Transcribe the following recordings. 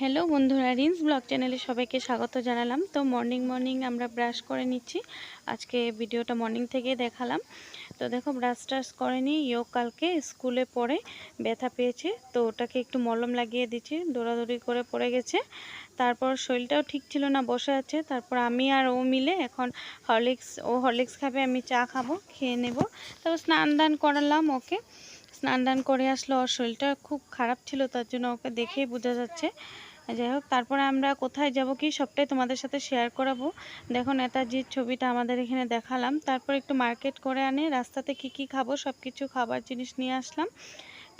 Hello বন্ধুরা, rinse blog চ্যানেলে সবাইকে স্বাগত জানালাম। তো মর্নিং মর্নিং আমরা ব্রাশ করে নিচ্ছি। আজকে ভিডিওটা মর্নিং থেকে দেখালাম। তো দেখো ব্রাশ টাশ করে নিই ইয়োগ কালকে স্কুলে পড়ে ব্যথা পেয়েছে। তো ওটাকে একটু মলম লাগিয়ে দিচ্ছি, দৌড়াদৌড়ি করে পড়ে গেছে। তারপর শরীরটাও ঠিক ছিল না, বসে আছে। তারপর আমি আর ও মিলে এখন হরলিক্স ও হরলিক্স খাবে, আমি চা খাব, খেয়ে নেব। তারপর স্নান দান করালাম ওকে। স্নান দান করে আসলো ওর শরীরটা খুব খারাপ ছিল, তার জন্য ওকে দেখেই বোঝা যাচ্ছে। যাই হোক, তারপরে আমরা কোথায় যাব কি সবটাই তোমাদের সাথে শেয়ার করাবো। দেখো নেতাজির ছবিটা আমাদের এখানে দেখালাম। তারপর একটু মার্কেট করে আনে, রাস্তাতে কি কি খাব সব কিছু খাবার জিনিস নিয়ে আসলাম।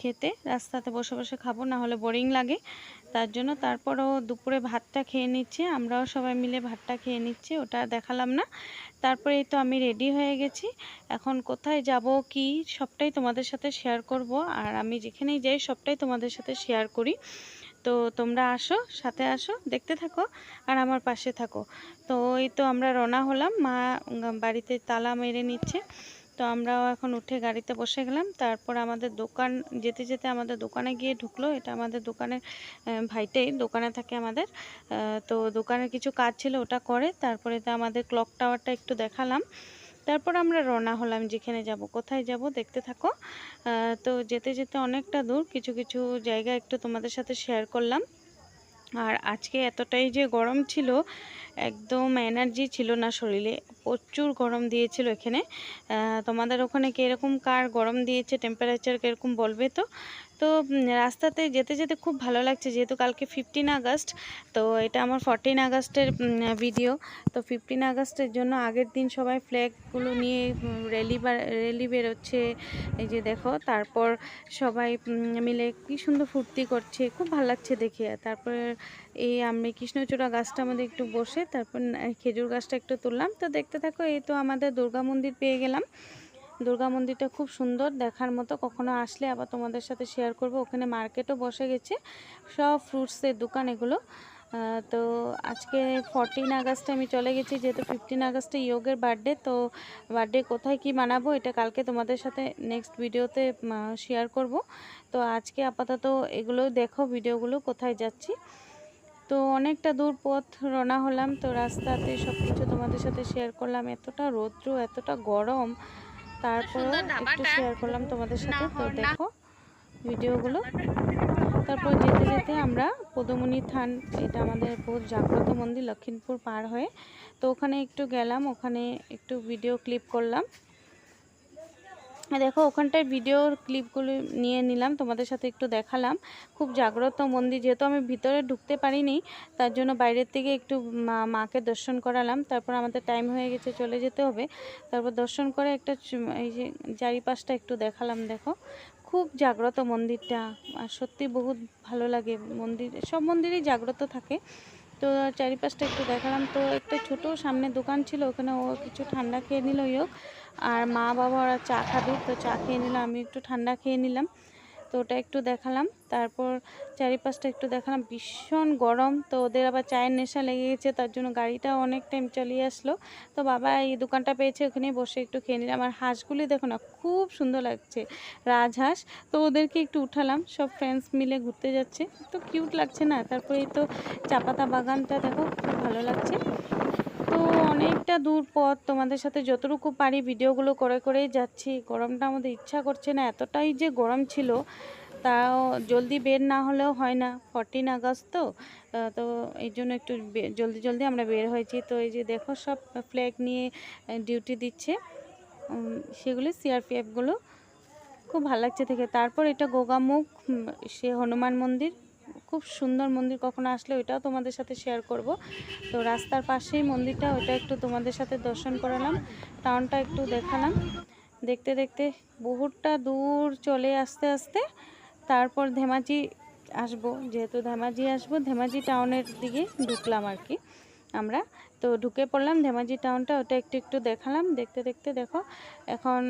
খেতে, রাস্তাতে বসে বসে খাব না হলে বোরিং লাগে। তার জন্য তারপরও দুপুরে ভাতটা খেয়ে নিচ্ছি, আমরাও সবাই মিলে ভাতটা খেয়ে নিচ্ছি, ওটা দেখালাম না। তারপরে তো আমি রেডি হয়ে গেছি। এখন কোথায় যাব, কি সবটাই তোমাদের সাথে শেয়ার করব। আর আমি যেখানেই যাই, সবটাই তোমাদের সাথে শেয়ার করি। তো তোমরা আসো, সাথে আসো, দেখতে থাকো আর আমার পাশে থাকো। তো এই তো আমরা রওনা হলাম, মা বাড়িতে তালা মেরে নিচ্ছে। তো আমরাও এখন উঠে গাড়িতে বসে গেলাম। তারপর আমাদের দোকান, যেতে যেতে আমাদের দোকানে গিয়ে ঢুকলো। এটা আমাদের দোকানের ভাইটাই, দোকানে থাকে আমাদের। তো দোকানের কিছু কাজ ছিল, ওটা করে তারপরে তো আমাদের ক্লক টাওয়ারটা একটু দেখালাম। তারপর আমরা রওনা হলাম যেখানে যাব, কোথায় যাব দেখতে থাকো। তো যেতে যেতে অনেকটা দূর, কিছু কিছু জায়গা একটু তোমাদের সাথে শেয়ার করলাম। আর আজকে এতটাই যে গরম ছিল একদম এনার্জি ছিল না শরীরে। প্রচুর গরম দিয়েছিল এখানে। তোমাদের ওখানে কীরকম, কার গরম দিয়েছে টেম্পারেচার কীরকম বলবে তো? তো রাস্তাতে যেতে যেতে খুব ভালো লাগছে, যেহেতু কালকে ফিফটিন আগস্ট, তো এটা আমার ফরটিন আগস্টের ভিডিও তো ফিফটিন আগস্টের জন্য আগের দিন সবাই ফ্ল্যাগগুলো নিয়ে র্যালি র্যালি বেরোচ্ছে। এই যে দেখো, তারপর সবাই মিলে কি সুন্দর ফুর্তি করছে, খুব ভালো লাগছে দেখে। তারপর এই আমি, কৃষ্ণচূড়া গাছটা আমাদের একটু বসে তারপর খেজুর গাছটা একটু তুললাম। তো দেখতে থাকো, এই তো আমাদের দুর্গা মন্দির পেয়ে গেলাম। দুর্গা মন্দিরটা খুব সুন্দর, দেখার মতো কখনো আসলে আবার তোমাদের সাথে শেয়ার করব। ওখানে মার্কেটও বসে গেছে, সব ফ্রুটসের দোকান এগুলো। তো আজকে ফরটিন আগস্টে আমি চলে গেছি, যেহেতু ফিফটিন আগস্টে ইয়োগের বার্থডে তো বার্থডে কোথায় কি মানাবো এটা কালকে তোমাদের সাথে নেক্সট ভিডিওতে শেয়ার করব। তো আজকে আপাতত এগুলো দেখো ভিডিওগুলো কোথায় যাচ্ছি। তো অনেকটা দূর পথ রওনা হলাম। তো রাস্তাতে সব কিছু তোমাদের সাথে শেয়ার করলাম। এতটা রৌদ্র এতটা গরম। তারপরও একটু শেয়ার করলাম তোমাদের সাথে। তো দেখো ভিডিওগুলো। তারপর যেতে যেতে আমরা পদমণি থান এটা আমাদের বহুত জাগ্রত মন্দির লক্ষিমপুর পার হয়ে। তো ওখানে একটু গেলাম ওখানে একটু ভিডিও ক্লিপ করলাম। দেখো, ওখানটায় ভিডিওর ক্লিপগুলো নিয়ে নিলাম, তোমাদের সাথে একটু দেখালাম। খুব জাগ্রত মন্দির, যেহেতু আমি ভিতরে ঢুকতে পারিনি, তার জন্য বাইরের থেকে একটু মাকে দর্শন করালাম। তারপর আমাদের টাইম হয়ে গেছে, চলে যেতে হবে। তারপর দর্শন করে একটা এই যে চারিপাশটা একটু দেখালাম, দেখো। খুব জাগ্রত মন্দিরটা, আর সত্যি বহুত ভালো লাগে মন্দির, সব মন্দিরেই জাগ্রত থাকে। তো চারিপাশটা একটু দেখালাম। তো একটা ছোট সামনে দোকান ছিল, ওখানে ও কিছু ঠান্ডা খেয়ে নিল ইয়োগ আর মা বাবা ওরা চা খাবে, তো চা খেয়ে নিলাম আমি একটু ঠান্ডা খেয়ে নিলাম। তো ওটা একটু দেখালাম। তারপর চারিপাশটা একটু দেখালাম। ভীষণ গরম, তো ওদের আবার চায়ের নেশা লেগে গেছে, তার জন্য গাড়িটা অনেক টাইম চলিয়ে আসলো। তো বাবা এই দোকানটা পেয়েছে ওখানে বসে একটু খেয়ে নিলাম। আর হাঁসগুলি দেখো না, খুব সুন্দর লাগছে রাজহাঁস তো ওদেরকে একটু উঠালাম, সব ফ্রেন্ডস মিলে ঘুরতে যাচ্ছে। তো কিউট লাগছে না? তারপরে এই তো চাপাতা বাগানটা দেখো, খুব ভালো লাগছে। তো অনেকটা দূর পথ। তোমাদের সাথে যতটুকু পারি ভিডিওগুলো করে করেই যাচ্ছি। গরমটা আমাদের ইচ্ছা করছে না, এতটাই যে গরম ছিল, তাও জলদি বের না হলেও হয় না। ফরটিন আগস্ট তো তো এই জন্য একটু জলদি জলদি আমরা বের হয়েছি। তো এই যে দেখো সব ফ্ল্যাগ নিয়ে ডিউটি দিচ্ছে। সেগুলি সিআরপিএফগুলো খুব ভালো লাগছে থেকে তারপর এটা গোগামুখ সে হনুমান মন্দির। খুব সুন্দর মন্দির কখনো আসলে ওইটাও তোমাদের সাথে শেয়ার করব। তো রাস্তার পাশেই মন্দিরটা, ওইটা একটু তোমাদের সাথে দর্শন করালাম টাউনটা একটু দেখালাম। দেখতে দেখতে বহুতটা দূর চলে আসতে আসতে তারপর ধেমাজি আসব, যেহেতু ধেমাজি আসব, ধেমাজি টাউনের দিকে ঢুকলাম আর কি। আমরা। তো ঢুকে পড়লাম, ধেমাজি টাউনটা ওটা একটু একটু দেখালাম। দেখতে দেখতে দেখো, এখন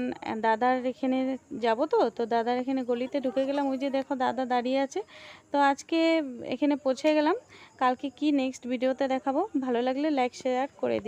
দাদার এখানে যাব তো তো দাদার এখানে গলিতে ঢুকে গেলাম। ওই যে দেখো, দাদা দাঁড়িয়ে আছে। তো আজকে এখানে পৌঁছে গেলাম। কালকে কি নেক্সট ভিডিওতে দেখাবো? ভালো লাগলে লাইক শেয়ার করে